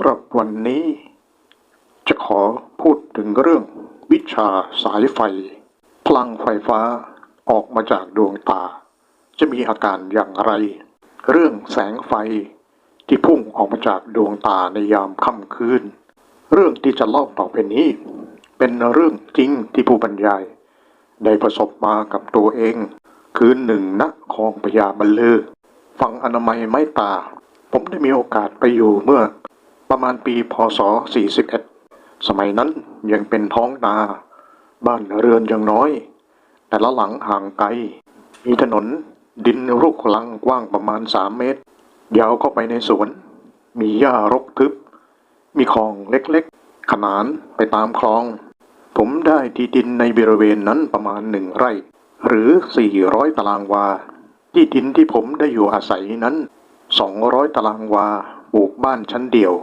ำหรับวันนี้ จะขอพูดถึงเรื่องวิชาสายไฟ พลังไฟฟ้าออกมาจากดวงตา จะมีอาการอย่างไร เรื่องแสงไฟที่พุ่งออกมาจากดวงตาในยามค่ำคืน เรื่องที่จะเล่าต่อไปนี้ เป็นเรื่องจริงที่ผู้บรรยาย ได้ประสบมากับตัวเอง คืนหนึ่งณคลองพญาบัลลือ ฝั่งอนามัยไม้ตา ผมได้มีโอกาสไปอยู่เมื่อ ประมาณปีพศ 41 สมัยนั้นยังเป็นท้องนา บ้านเรือนยังน้อย แต่ละหลังห่างไกล มีถนนดินรุกลังกว้างประมาณ3เมตร ยาวเข้าไปในสวน มีหญ้ารกทึบ มีคลองเล็กๆ ขนานไปตามคลอง ผมได้ที่ดินในบริเวณนั้นประมาณหนึ่งไร่ หรือ 400 ตารางวา ที่ดินที่ผมได้อยู่อาศัยนั้น 200 ตารางวาปลูกบ้านชั้นเดียว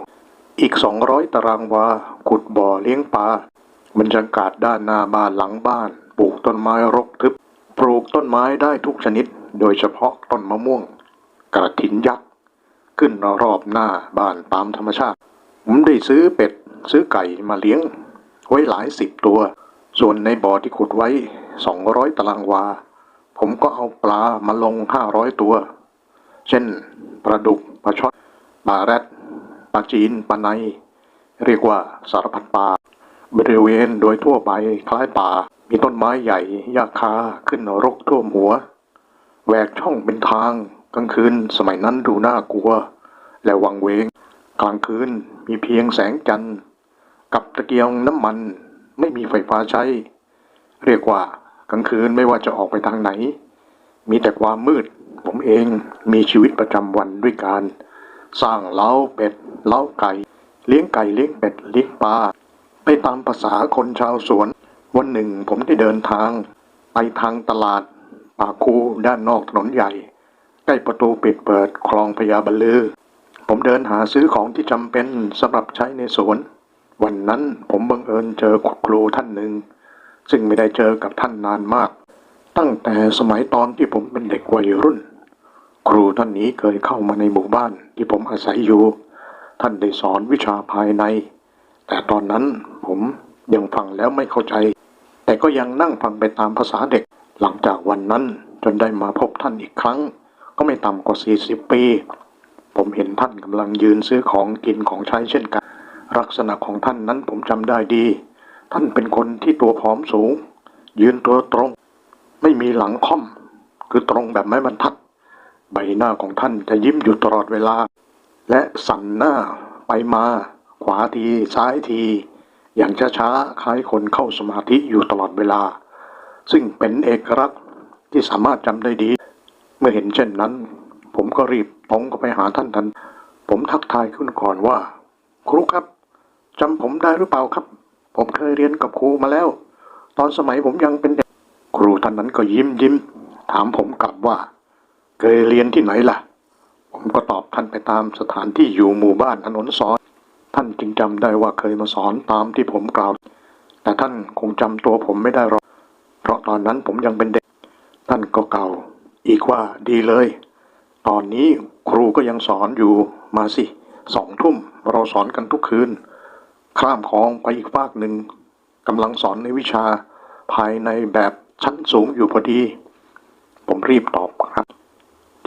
อีก 200 ตารางวา ขุดบ่อเลี้ยงปลาบรรยากาศด้านหน้าบ้านหลังบ้าน ปลูกต้นไม้รกทึบ ปลูกต้นไม้ได้ทุกชนิด โดยเฉพาะต้นมะม่วง กระถินยักษ์ ขึ้นรอบหน้าบ้านตามธรรมชาติ ผมได้ซื้อเป็ด ซื้อไก่มาเลี้ยง ไว้หลายสิบตัว ส่วนในบ่อที่ขุดไว้ 200 ตารางวา ผมก็เอาปลามาลง 500 ตัว เช่นปลาดุกปลาช่อนปลาแรด ปลาจีนปลาในเรียกว่าสารพัดปลาบริเวณโดยทั่วไปคล้ายป่า มีต้นไม้ใหญ่หญ้าคาขึ้นรกท่วมหัวแหวกช่องเป็นทางกลางคืนสมัยนั้นดูน่ากลัว และวังเวง กลางคืนมีเพียงแสงจันทร์กับตะเกียงน้ำมันไม่มีไฟฟ้าใช้ เรียกว่ากลางคืนไม่ว่าจะออกไปทางไหน มีแต่ความมืด ผมเองมีชีวิตประจำวันด้วยการ สร้างเล้าเป็ด เล้าไก่ เลี้ยงไก่เลี้ยงเป็ดเลี้ยงปลาไปตามภาษาคนชาวสวน วันหนึ่งผมได้เดินทาง ไปทางตลาดปากคูด้านนอกถนนใหญ่ ใกล้ประตูปิดเปิดคลองพญาบัลลือ ผมเดินหาซื้อของที่จำเป็นสำหรับใช้ในสวน วันนั้นผมบังเอิญเจอครูท่านหนึ่ง ซึ่งไม่ได้เจอกับท่านนานมาก ตั้งแต่สมัยตอนที่ผมเป็นเด็กวัยรุ่น ครูท่านนี้เคยเข้ามาในหมู่บ้านที่ผมอาศัยอยู่ ท่านได้สอนวิชาภายใน แต่ตอนนั้นผมยังฟังแล้วไม่เข้าใจ แต่ก็ยังนั่งฟังไปตามภาษาเด็ก หลังจากวันนั้นจนได้มาพบท่านอีกครั้ง ก็ไม่ต่ำกว่า 40 ปี ผมเห็นท่านกำลังยืนซื้อของกินของใช้เช่นกัน ลักษณะของท่านนั้นผมจำได้ดี ท่านเป็นคนที่ตัวผอมสูง ยืนตัวตรง ไม่มีหลังค่อม คือตรงแบบไม้บรรทัด ใบหน้าของท่านจะยิ้มอยู่ตลอดเวลา และสั่นหน้าไปมา ขวาทีซ้ายที อย่างช้าๆคล้ายคนเข้าสมาธิอยู่ตลอดเวลา ซึ่งเป็นเอกลักษณ์ที่สามารถจำได้ดี เมื่อเห็นเช่นนั้น ผมก็รีบตรงเข้าไปหาท่านทัน ผมทักทายขึ้นก่อนว่า ครูครับจำผมได้หรือเปล่าครับ ผมเคยเรียนกับครูมาแล้ว ตอนสมัยผมยังเป็นเด็ก ครูท่านนั้นก็ยิ้มยิ้ม ถามผมกลับว่า เคยเรียนที่ไหนล่ะ ผมก็ตอบท่านไปตามสถานที่อยู่หมู่บ้านถนนสอน ท่านจึงจำได้ว่าเคยมาสอนตามที่ผมกล่าว แต่ท่านคงจำตัวผมไม่ได้หรอก เพราะตอนนั้นผมยังเป็นเด็ก ท่านก็เก่า อีกว่าดีเลย ตอนนี้ครูก็ยังสอนอยู่มาสิสองทุ่มเราสอนกันทุกคืน ข้ามคลองไปอีกฟากหนึ่งกำลังสอนในวิชาภายในแบบชั้นสูงอยู่พอดี ผมรีบตอบ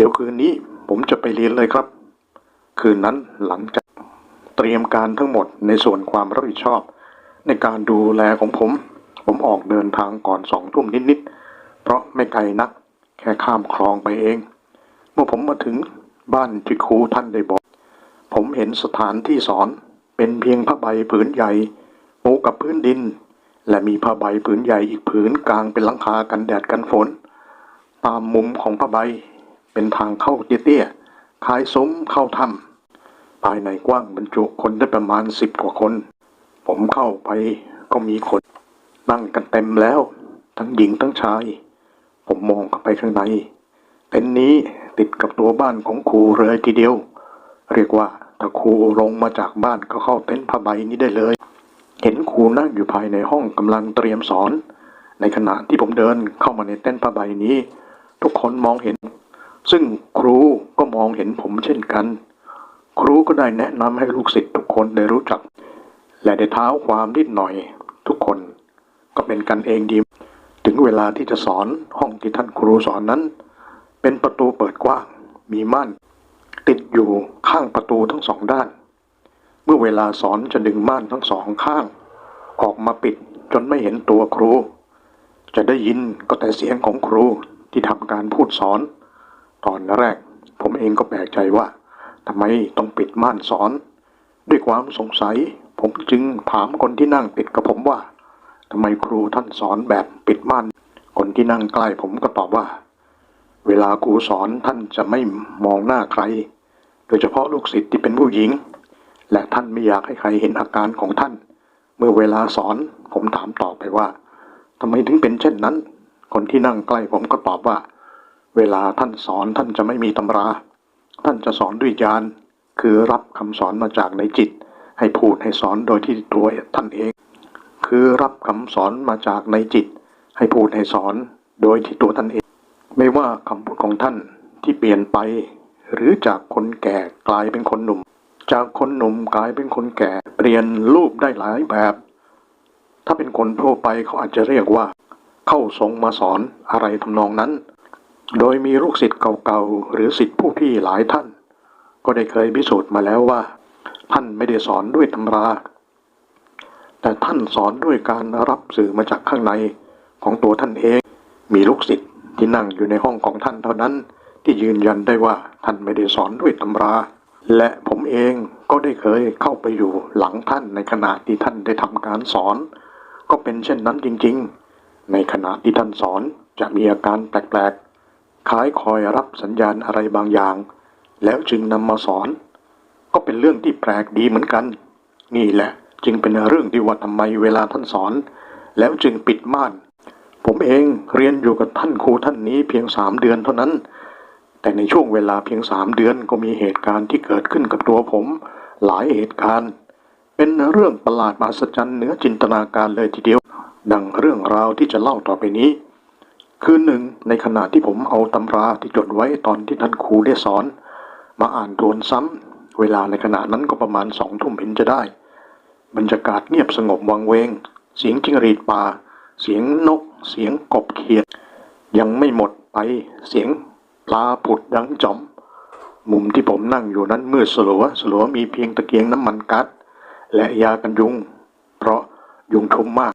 ดี๋ยวคืนนี้ผมจะไปเรียนเลยครับ คืนนั้นหลังจากเตรียมการทั้งหมดในส่วนความรับผิดชอบ ในการดูแลของผม ผมออกเดินทางก่อนสองทุ่มนิดๆ เพราะไม่ไกลนัก แค่ข้ามคลองไปเอง เมื่อผมมาถึงบ้านที่ครูท่านได้บอก ผมเห็นสถานที่สอนเป็นเพียงผ้าใบผืนใหญ่ปูกับพื้นดิน และมีผ้าใบผืนใหญ่อีกผืนกลางเป็นหลังคากันแดดกันฝน ตามมุมของผ้าใบ เป็นทางเข้าเตี้ยๆคล้ายซุ้มเข้าถ้ำภายในกว้างบรรจุคนได้ประมาณสิบกว่าคน ผมเข้าไปก็มีคนนั่งกันเต็มแล้ว ทั้งหญิงทั้งชาย ผมมองเข้าไปข้างในเต็นท์นี้ติดกับตัวบ้านของครูเลยทีเดียว เรียกว่าถ้าครูลงมาจากบ้านก็เข้าเต็นท์ผ้าใบนี้ได้เลย เห็นครูนั่งอยู่ภายในห้องกำลังเตรียมสอน ในขณะที่ผมเดินเข้ามาในเต็นท์ผ้าใบนี้ ทุกคนมองเห็น ซึ่งครูก็มองเห็นผมเช่นกัน ครูก็ได้แนะนำให้ลูกศิษย์ทุกคนได้รู้จัก และได้เท้าความนิดหน่อย ทุกคนก็เป็นกันเองดี ถึงเวลาที่จะสอนห้องที่ท่านครูสอนนั้น เป็นประตูเปิดกว้างมีม่านติดอยู่ข้างประตูทั้งสองด้าน เมื่อเวลาสอนจะดึงม่านทั้งสองข้าง ออกมาปิดจนไม่เห็นตัวครู จะได้ยินก็แต่เสียงของครูที่ทำการพูดสอน ตอนแรก ผมเองก็แปลกใจว่าทำไมต้องปิดม่านสอน ด้วยความสงสัย ผมจึงถามคนที่นั่งติดกับผมว่าทำไมครูท่านสอนแบบปิดม่าน คนที่นั่งใกล้ผมก็ตอบว่า เวลาครูสอนท่านจะไม่มองหน้าใคร โดยเฉพาะลูกศิษย์ที่เป็นผู้หญิง และท่านไม่อยากให้ใครเห็นอาการของท่าน เมื่อเวลาสอนผมถามต่อไปว่าทำไมถึงเป็นเช่นนั้น คนที่นั่งใกล้ผมก็ตอบว่า เวลาท่านสอนท่านจะไม่มีตำรา ท่านจะสอนด้วยญาณคือรับคำสอนมาจากในจิต ให้พูดให้สอนโดยที่ตัวท่านเอง คือรับคำสอนมาจากในจิต ให้พูดให้สอนโดยที่ตัวท่านเอง ไม่ว่าคำพูดของท่านที่เปลี่ยนไป หรือจากคนแก่กลายเป็นคนหนุ่ม จากคนหนุ่มกลายเป็นคนแก่ เปลี่ยนรูปได้หลายแบบ ถ้าเป็นคนทั่วไปเขาอาจจะเรียกว่า เข้าทรงมาสอนอะไรทำนองนั้น โดยมีลูกศิษย์เก่าๆ หรือศิษย์ผู้พี่หลายท่าน ก็ได้เคยพิสูจน์มาแล้วว่า ท่านไม่ได้สอนด้วยตำรา แต่ท่านสอนด้วยการรับสื่อมาจากข้างในของตัวท่านเอง มีลูกศิษย์ที่นั่งอยู่ในห้องของท่านเท่านั้น ที่ยืนยันได้ว่าท่านไม่ได้สอนด้วยตำรา และผมเองก็ได้เคยเข้าไปอยู่หลังท่านในขณะที่ท่านได้ทำการสอน ก็เป็นเช่นนั้นจริงๆ ในขณะที่ท่านสอนจะมีอาการแปลกๆ คล้ายคอยรับสัญญาณอะไรบางอย่าง แล้วจึงนำมาสอน ก็เป็นเรื่องที่แปลกดีเหมือนกัน นี่แหละจึงเป็นเรื่องที่ว่าทำไมเวลาท่านสอน แล้วจึงปิดม่าน ผมเองเรียนอยู่กับท่านครูท่านนี้เพียงสามเดือนเท่านั้น แต่ในช่วงเวลาเพียงสามเดือนก็มีเหตุการณ์ที่เกิดขึ้นกับตัวผม หลายเหตุการณ์ เป็นเรื่องประหลาดมหัศจรรย์เหนือจินตนาการเลยทีเดียว ดังเรื่องราวที่จะเล่าต่อไปนี้ คือหนึ่งในขณะที่ผมเอาตำราที่จดไว้ตอนที่ท่านครูได้สอน มาอ่านทวนซ้ำเวลาในขณะนั้นก็ประมาณสองทุ่มเห็นจะได้ บรรยากาศเงียบสงบวังเวง เสียงจิ้งหรีดป่า เสียงนก เสียงกบเขียด ยังไม่หมดไปเสียงปลาผุดดังจอม มุมที่ผมนั่งอยู่นั้นมืดสลัวสลัวมีเพียงตะเกียงน้ำมันกัดและยากันยุง เพราะยุงทุมมาก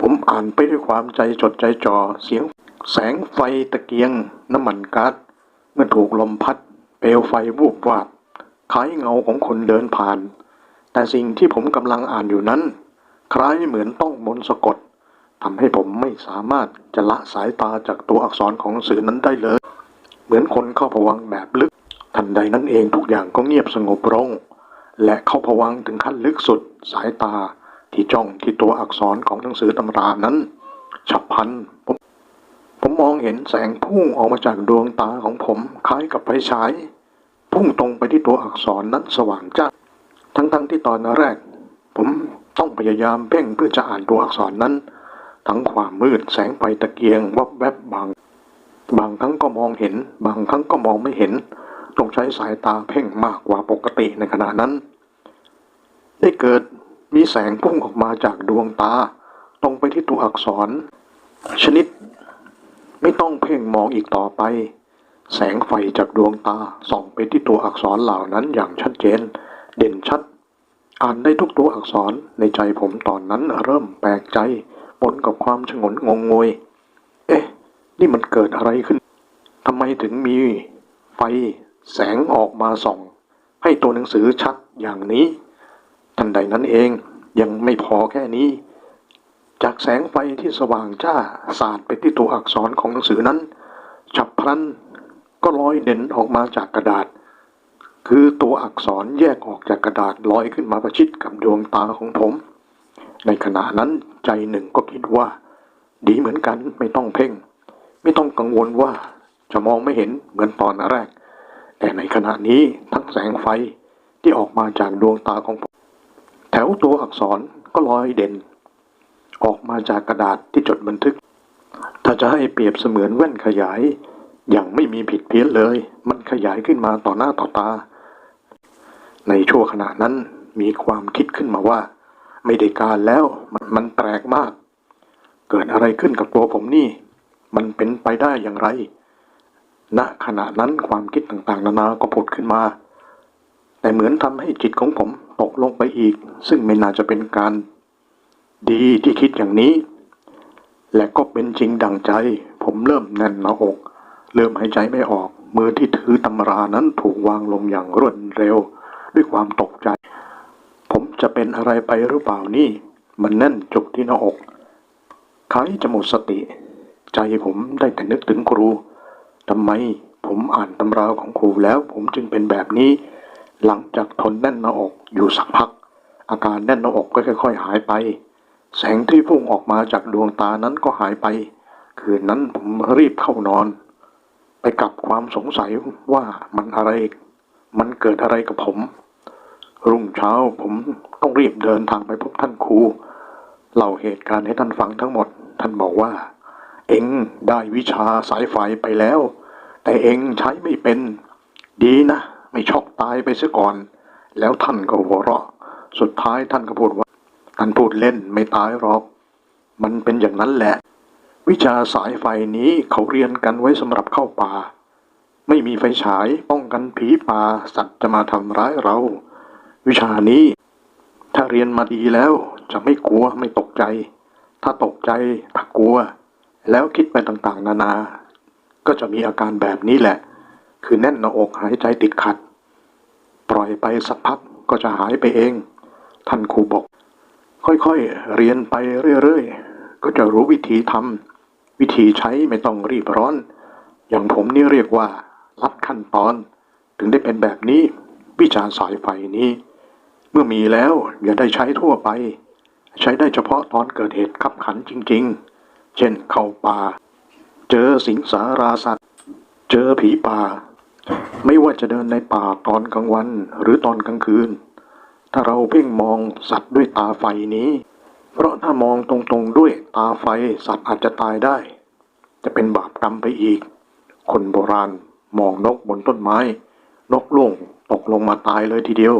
ผมอ่านไปด้วยความใจจดใจจ่อเสียง แสงไฟตะเกียง น้ำมันก๊าซเมื่อถูกลมพัด เปลวไฟวูบวาบคล้ายเงาของคนเดินผ่าน แต่สิ่งที่ผมกำลังอ่านอยู่นั้น คล้ายเหมือนต้องมนต์สะกดทำให้ผมไม่สามารถจะละสายตาจากตัวอักษรของสื่อนั้นได้เลย เหมือนคนเข้าผวังแบบลึก ทันใดนั้นเองทุกอย่างก็เงียบสงบลงและเข้าผวังถึงขั้นลึกสุดสายตาที่จ้องที่ตัวอักษรของหนังสือตำรานั้นฉับพลันผม ผมมองเห็นแสงพุ่งออกมาจากดวงตาของผมคล้ายกับไฟฉาย พุ่งตรงไปที่ตัวอักษรนั้นสว่างจ้าทั้งๆที่ตอนแรก ผมต้องพยายามเพ่งเพื่อจะอ่านตัวอักษรนั้น ทั้งความมืดแสงไฟตะเกียงวับแวบบาง บางครั้งก็มองเห็น บางครั้งก็มองไม่เห็น ต้องใช้สายตาเพ่งมากกว่าปกติในขณะนั้น ได้เกิดมีแสงพุ่งออกมาจากดวงตา ตรงไปที่ตัวอักษร ชนิด ไม่ต้องเพ่งมองอีกต่อไป แสงไฟจากดวงตาส่องไปที่ตัวอักษรเหล่านั้นอย่างชัดเจน เด่นชัด อ่านได้ทุกตัวอักษรในใจผมตอนนั้นเริ่มแปลกใจปนกับความชงนงงงวย เอ๊ะ นี่มันเกิดอะไรขึ้นทำไมถึงมีไฟแสงออกมาส่อง ให้ตัวหนังสือชัดอย่างนี้ ทันใดนั้นเองยังไม่พอแค่นี้ จากแสงไฟที่สว่างจ้าสาดไปที่ตัวอักษรของหนังสือนั้น ฉับพลันก็ลอยเด่นออกมาจากกระดาษ คือตัวอักษรแยกออกจากกระดาษลอยขึ้นมาประชิดกับดวงตาของผม ในขณะนั้นใจหนึ่งก็คิดว่า ดีเหมือนกันไม่ต้องเพ่ง ไม่ต้องกังวลว่าจะมองไม่เห็นเหมือนตอนแรก แต่ในขณะนี้ทั้งแสงไฟที่ออกมาจากดวงตาของผม แถวตัวอักษรก็ลอยเด่น ออกมาจากกระดาษที่จดบันทึก ถ้าจะให้เปรียบเสมือนแว่นขยาย อย่างไม่มีผิดเพี้ยนเลย มันขยายขึ้นมาต่อหน้าต่อตา ในชั่วขณะนั้นมีความคิดขึ้นมาว่า ไม่ได้การแล้วมันมันแปลกมาก เกิดอะไรขึ้นกับตัวผมนี่ มันเป็นไปได้อย่างไรณขณะนั้นความคิดต่างๆ นานาก็ผุดขึ้นมา แต่เหมือนทำให้จิตของผมตกลงไปอีก ซึ่งไม่น่าจะเป็นการ ดีที่คิดอย่างนี้ และก็เป็นจริงดังใจ ผมเริ่มแน่นหน้าอก เริ่มหายใจไม่ออก มือที่ถือตำรานั้นถูกวางลงอย่างรวดเร็ว ด้วยความตกใจ ผมจะเป็นอะไรไปหรือเปล่านี่ มันแน่นจุกที่หน้าอกคล้ายจะหมดสติ ใจผมได้แต่นึกถึงครูทำไมผมอ่านตำราของครูแล้ว ผมจึงเป็นแบบนี้ หลังจากทนแน่นหน้าอกอยู่สักพัก อาการแน่นหน้าอกก็ค่อย ๆ หายไป แสงที่พุ่งออกมาจากดวงตานั้นก็หายไป คืนนั้นผมรีบเข้านอน ไปกับความสงสัยว่ามันอะไร มันเกิดอะไรกับผม รุ่งเช้าผมต้องรีบเดินทางไปพบท่านครูเล่าเหตุการณ์ให้ท่านฟังทั้งหมด ท่านบอกว่า เอ็งได้วิชาสายไฟไปแล้ว แต่เอ็งใช้ไม่เป็น ดีนะ ไม่ช็อกตายไปเสียก่อน แล้วท่านก็หัวเราะ สุดท้ายท่านก็พูดว่า ท่านพูดเล่นไม่ตายหรอก มันเป็นอย่างนั้นแหละ วิชาสายไฟนี้เขาเรียนกันไว้สำหรับเข้าป่า ไม่มีไฟฉายป้องกันผีป่าสัตว์จะมาทำร้ายเรา วิชานี้ ถ้าเรียนมาดีแล้วจะไม่กลัวไม่ตกใจ ถ้าตกใจถ้ากลัว แล้วคิดไปต่างๆ นานา ก็จะมีอาการแบบนี้แหละ คือแน่นหน้าอกหายใจติดขัด ปล่อยไปสักพักก็จะหายไปเอง ท่านครูบอก ค่อยๆ เรียนไปเรื่อยๆ ก็จะรู้วิธีทำวิธีใช้ไม่ต้องรีบร้อน อย่างผมนี่เรียกว่าลัดขั้นตอน ถึงได้เป็นแบบนี้ วิชาสายไฟนี้ เมื่อมีแล้วอย่าได้ใช้ทั่วไป ใช้ได้เฉพาะตอนเกิดเหตุขับขันจริงๆ เช่นเข้าป่า เจอสิงสาราสัตว์ เจอผีป่า ไม่ว่าจะเดินในป่าตอนกลางวันหรือตอนกลางคืน ถ้าเราเพ่งมองสัตว์ด้วยตาไฟนี้ เพราะถ้ามองตรงๆด้วยตาไฟสัตว์อาจจะตายได้ จะเป็นบาปกรรมไปอีก คนโบราณมองนกบนต้นไม้ นกล่วงตกลงมาตายเลยทีเดียว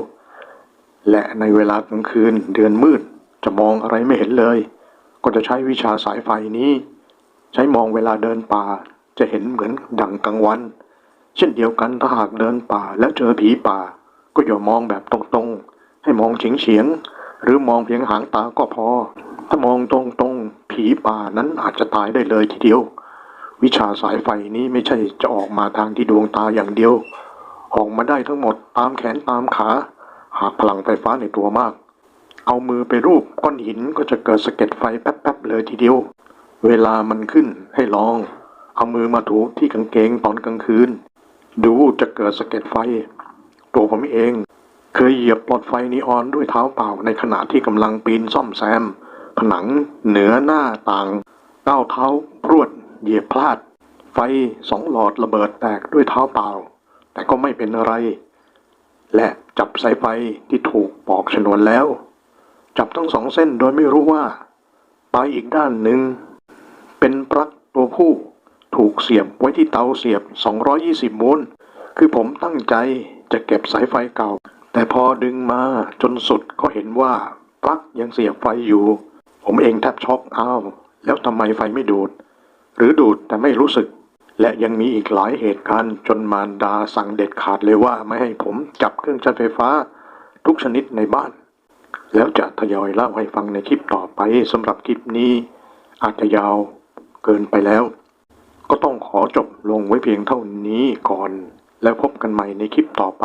และในเวลากลางคืนเดือนมืดจะมองอะไรไม่เห็นเลย ก็จะใช้วิชาสายไฟนี้ ใช้มองเวลาเดินป่าจะเห็นเหมือนดังกลางวัน เช่นเดียวกันถ้าหากเดินป่าแล้วเจอผีป่า ก็อย่ามองแบบตรงๆ ให้มองเฉียงๆหรือมองเพียงหางตาก็พอ ถ้ามองตรงๆผีป่านั้นอาจจะตายได้เลยทีเดียว วิชาสายไฟนี้ไม่ใช่จะออกมาทางที่ดวงตาอย่างเดียว ออกมาได้ทั้งหมดตามแขนตามขา หากพลังไฟฟ้าในตัวมาก เอามือไปรูปก้อนหินก็จะเกิดสะเก็ดไฟแป๊บๆเลยทีเดียว เวลามันขึ้นให้ลอง เอามือมาถูที่กางเกงตอนกลางคืน ดูจะเกิดสะเก็ดไฟ ตัวผมเอง เคยเหยียบหลอดไฟนีออนด้วยเท้าเปล่าในขณะที่กำลังปีนซ่อมแซม ผนังเหนือหน้าต่างก้าวเท้าพรวดเหยียบพลาด ไฟสองหลอดระเบิดแตกด้วยเท้าเปล่า แต่ก็ไม่เป็นอะไร และจับสายไฟที่ถูกปอกชนวนแล้ว จับทั้งสองเส้นโดยไม่รู้ว่าปลายอีกด้านหนึ่ง เป็นปลั๊กตัวผู้ถูกเสียบไว้ที่เตาเสียบ 220โวลต์คือผมตั้งใจจะเก็บสายไฟเก่า แต่พอดึงมาจนสุดก็เห็นว่าปลั๊กยังเสียบไฟอยู่ ผมเองแทบช็อกอ้าวแล้วทำไมไฟไม่ดูด หรือดูดแต่ไม่รู้สึก และยังมีอีกหลายเหตุการณ์จนมารดาสั่งเด็ดขาดเลยว่าไม่ให้ผมจับเครื่องใช้ไฟฟ้า ทุกชนิดในบ้าน แล้วจะทยอยเล่าให้ฟังในคลิปต่อไปสำหรับคลิปนี้ อาจจะยาวเกินไปแล้ว ก็ต้องขอจบลงไว้เพียงเท่านี้ก่อน แล้วพบกันใหม่ในคลิปต่อไป